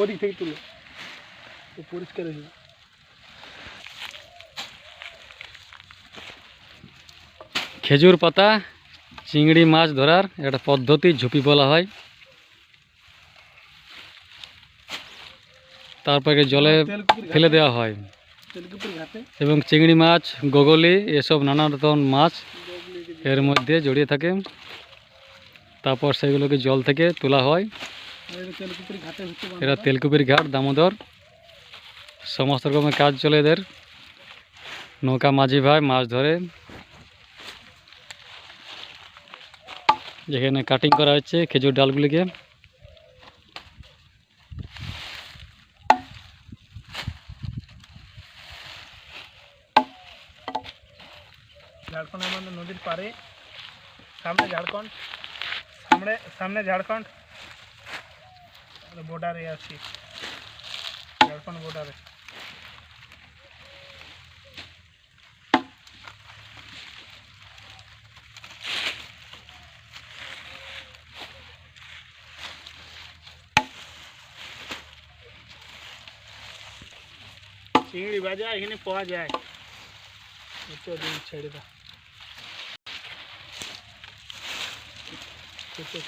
ওদিক থেকে তুলো। তো পরিষ্কার হয়ে খেজুর পাতা চিংড়ি মাছ ধরার একটা পদ্ধতি ঝুপি বলা হয়। তারপরে জলে ফেলে দেওয়া হয়। এবং চিংড়ি মাছ গগলি এসব নানা রকম মাছ এর মধ্যে জড়িয়ে থাকে। তারপর সেগুলোকে জল থেকে তোলা হয়। এরা তেলকুপির ঘাট, দামোদর। সমস্ত রকমের কাজ চলে এদের। নৌকা মাঝি ভাই মাছ ধরে। যেখানে কাটিং করা হচ্ছে খেজুর ডালগুলিকে। ঝাড়খণ্ড আমাদের নদীর পাড়ে, সামনে ঝাড়খণ্ড, সামনে সামনে ঝাড়খণ্ড। বর্ডারে আছি ঝাড়খণ্ড বর্ডারে চিংড়ি বাজা এখানে পাওয়া যায় একটু দিন ছেড়ে দাও ছোট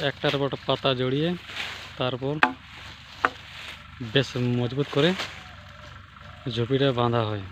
একটার পর পাতা জড়িয়ে তারপর বেশ মজবুত করে ঝুপিটা বাঁধা হয়।